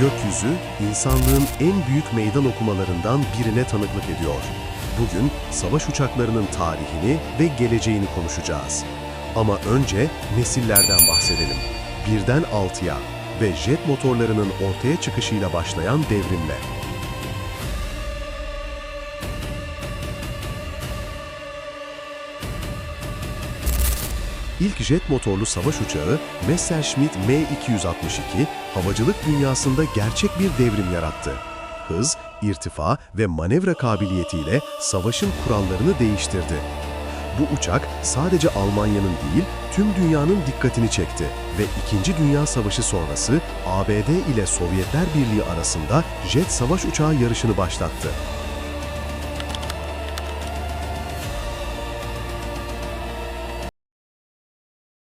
Gökyüzü, insanlığın en büyük meydan okumalarından birine tanıklık ediyor. Bugün savaş uçaklarının tarihini ve geleceğini konuşacağız. Ama önce nesillerden bahsedelim. Birden altıya ve jet motorlarının ortaya çıkışıyla başlayan devrimle. İlk jet motorlu savaş uçağı Messerschmitt M262 havacılık dünyasında gerçek bir devrim yarattı. Hız, irtifa ve manevra kabiliyetiyle savaşın kurallarını değiştirdi. Bu uçak sadece Almanya'nın değil, tüm dünyanın dikkatini çekti ve İkinci Dünya Savaşı sonrası ABD ile Sovyetler Birliği arasında jet savaş uçağı yarışını başlattı.